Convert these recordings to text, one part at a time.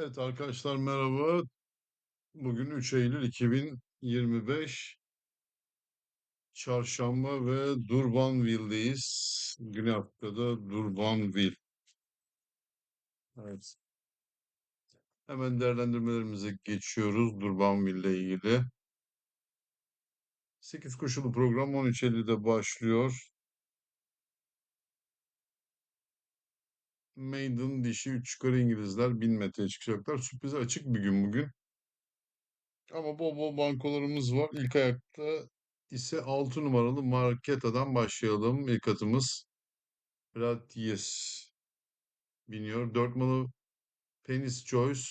Evet arkadaşlar merhaba. Bugün 3 Eylül 2025 Çarşamba ve Durbanville'deyiz. Güney Afrika'da Durbanville. Evet. Hemen değerlendirmelerimize geçiyoruz Durbanville ile ilgili. 8 koşulu program 13.50'de başlıyor. Maiden dişi 3 yukarı İngilizler 1000 metreye çıkacaklar. Sürprize açık bir gün bugün. Ama bol bol bankolarımız var. İlk ayakta ise 6 numaralı Marketa'dan başlayalım. İlk atımız Ratyes biniyor. 4 numaralı Penis Choice.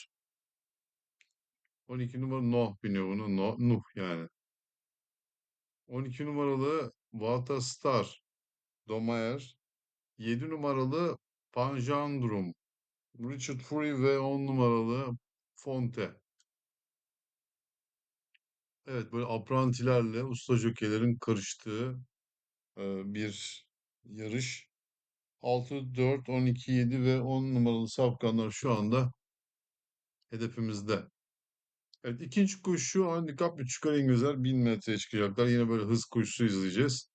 12 numaralı Noh biniyor bunu. No, Nuh yani. 12 numaralı Valta Star. Domayer. 7 numaralı Panjandrum. Richard Fury ve 10 numaralı Fonte. Evet böyle aprantilerle usta jokeylerin karıştığı e, bir yarış. 6, 4, 12, 7 ve 10 numaralı safkanlar şu anda hedefimizde. Evet ikinci koşu handikap 3 yukarı İngilizler 1000 metreye çıkacaklar. Yine böyle hız koşusu izleyeceğiz.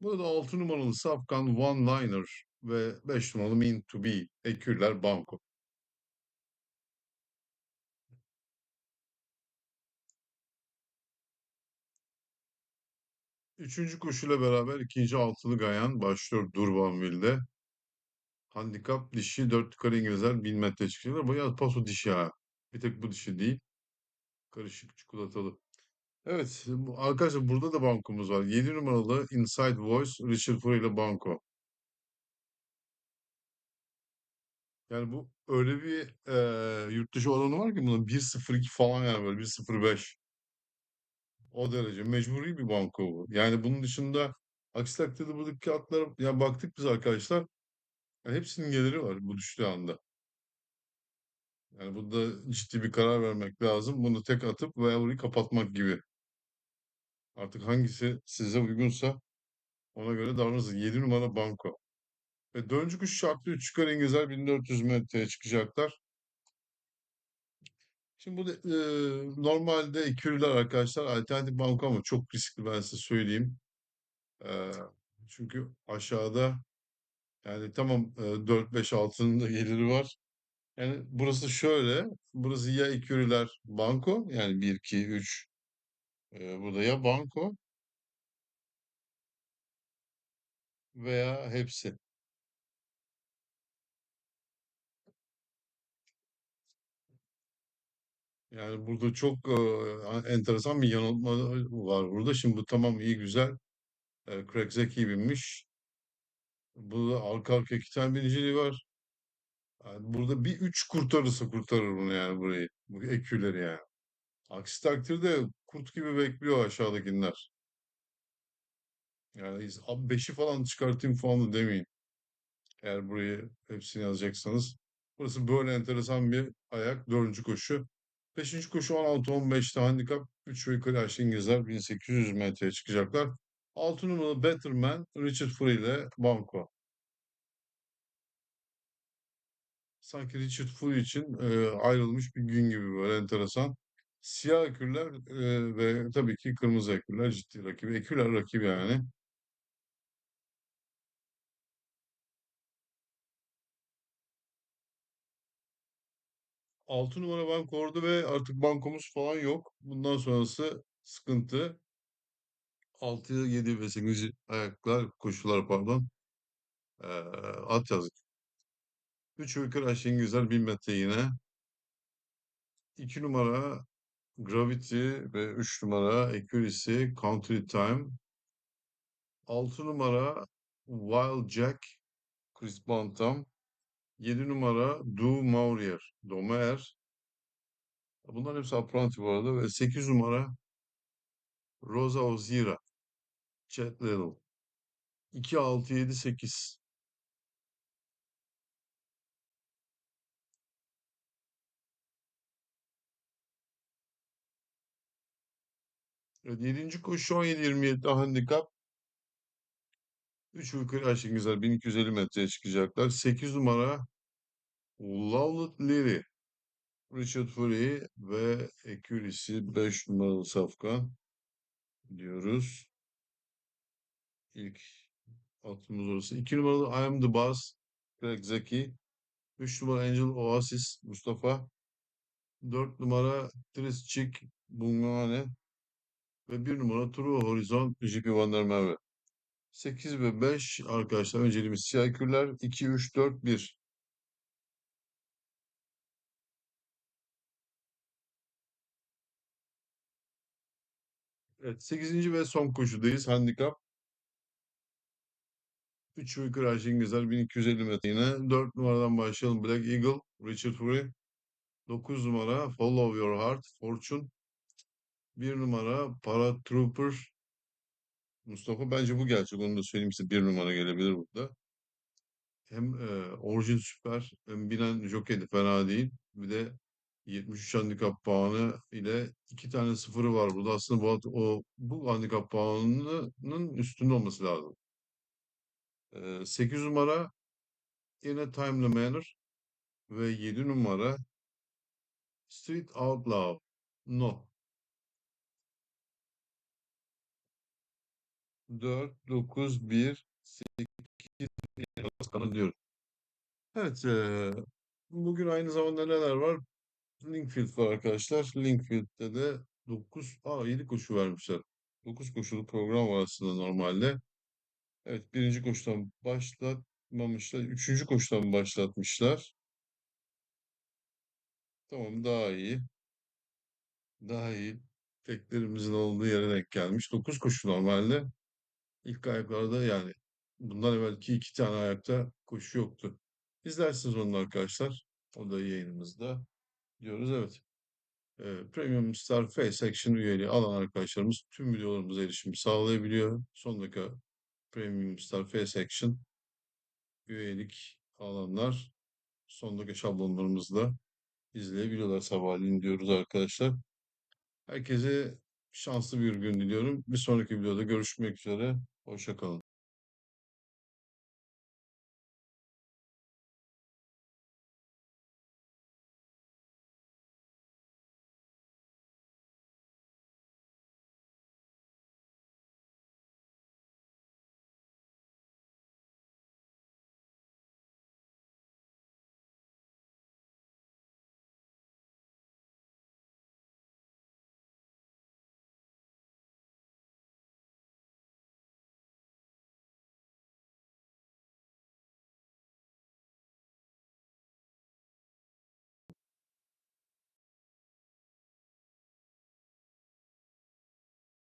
Burada 6 numaralı safkan One Liner ve 5 numaralı Mean to Be Ekürler Banko. Üçüncü koşuyla beraber ikinci altılı Gayan başlıyor Durbanville'de. Handikap dişi 4 yukarı İngilizler 1000 metre çıkacaklar. Bayağı paso dişi ha. Bir tek bu dişi değil. Karışık çikolatalı. Evet arkadaşlar burada da bankomuz var. 7 numaralı Inside Voice Richard Fury ile banko. Yani bu öyle bir eee yurt dışı oranı var ki bunun 1.02 falan yani böyle 1.05. O derece mecburi bir banko bu. Yani bunun dışında aksi takdirde buradaki kağıtlara ya baktık biz arkadaşlar. Yani hepsinin geliri var bu düştüğü anda. Yani burada ciddi bir karar vermek lazım. Bunu tek atıp veya burayı kapatmak gibi. Artık hangisi size uygunsa ona göre davranırsınız. 7 numara banko. Ve dördüncü kuş şartlı 3 yukarı İngilizler 1400 metreye çıkacaklar. Şimdi bu e, normalde ekürüler arkadaşlar alternatif banko ama çok riskli ben size söyleyeyim. E, çünkü aşağıda yani tamam e, 4-5 altının da geliri var. Yani burası şöyle. Burası ya ekürüler banko yani 1, 2, 3 e, burada ya banko veya hepsi. Yani burada çok e, enteresan bir yanıltma var burada. Şimdi bu tamam iyi güzel. E, Craig Zeki binmiş. Burada arka arka iki tane biniciliği var. Yani burada bir üç kurtarırsa kurtarır bunu yani burayı. Bu eküleri yani. Aksi takdirde kurt gibi bekliyor aşağıdakiler. Yani abi beşi falan çıkartayım falan da demeyin. Eğer burayı hepsini yazacaksanız. Burası böyle enteresan bir ayak. Dördüncü koşu. Beşinci koşu 16-15'te handikap. 3 ve yukarı yaşlı İngilizler 1800 metreye çıkacaklar. 6 numaralı Betterman Richard Fury ile Banco. Sanki Richard Fury için e, ayrılmış bir gün gibi böyle enteresan. Siyah ekürler e, ve tabii ki kırmızı ekürler ciddi rakibi. Ekürler rakibi yani. 6 numara banko orada ve artık bankomuz falan yok. Bundan sonrası sıkıntı. 6, 7 ve 8 ayaklar, koşular pardon. Ee, at yazık. 3 yukarı aşağı İngilizler 1000 metre yine. 2 numara Gravity ve 3 numara Accuracy Country Time. 6 numara Wild Jack Chris Bantam. 7 numara Du Maurier Domer. Bunlar hepsi apprenti bu arada ve 8 numara Rosa Ozira Chet Little. 2, 6, 7, 8. Evet, 7. koşu 17-27 handikap. 3 yukarı aşağı güzel 1250 metreye çıkacaklar. 8 numara Lowlet Leary. Richard Fury ve Accuracy 5 numaralı safkan diyoruz. İlk atımız orası. 2 numaralı I Am The Boss Greg Zeki. 3 numara Angel Oasis Mustafa. 4 numara Tris Chick Bungane. Ve 1 numara True Horizon JP Van der Merwe. 8 ve 5 arkadaşlar önceliğimiz siyah küller. 2, 3, 4, 1. Evet 8. ve son koşudayız. Handikap. 3 yukarı Ayşe İngilizler 1250 metre yine. 4 numaradan başlayalım. Black Eagle, Richard Fury. 9 numara Follow Your Heart, Fortune. 1 numara Paratrooper, Mustafa. Bence bu gelecek. Onu da söyleyeyim size. 1 numara gelebilir burada. Hem e, orijin süper hem binen jockey de fena değil. Bir de 73 handikap puanı ile iki tane sıfırı var burada. Aslında bu, o, bu handikap puanının üstünde olması lazım. E, 8 numara yine Timely Manner ve 7 numara Street Outlaw. No. 4, 9, 1, 8 kanı diyorum. Evet, e, bugün aynı zamanda neler var? Linkfield var arkadaşlar. Linkfield'de de 9, aa 7 koşu vermişler. 9 koşulu program var aslında normalde. Evet, birinci koşudan başlatmamışlar. Üçüncü koşudan başlatmışlar. Tamam, daha iyi. Daha iyi. Teklerimizin olduğu yere denk gelmiş. 9 koşu normalde. İlk ayaklarda yani bundan evvelki iki tane ayakta koşu yoktu. İzlersiniz onu arkadaşlar. O da yayınımızda diyoruz. Evet. Ee, Premium Star Face Action üyeliği alan arkadaşlarımız tüm videolarımıza erişim sağlayabiliyor. Son dakika Premium Star Face Action üyelik alanlar son dakika şablonlarımızı da izleyebiliyorlar sabahleyin diyoruz arkadaşlar. Herkese şanslı bir gün diliyorum. Bir sonraki videoda görüşmek üzere. Hoşça kalın.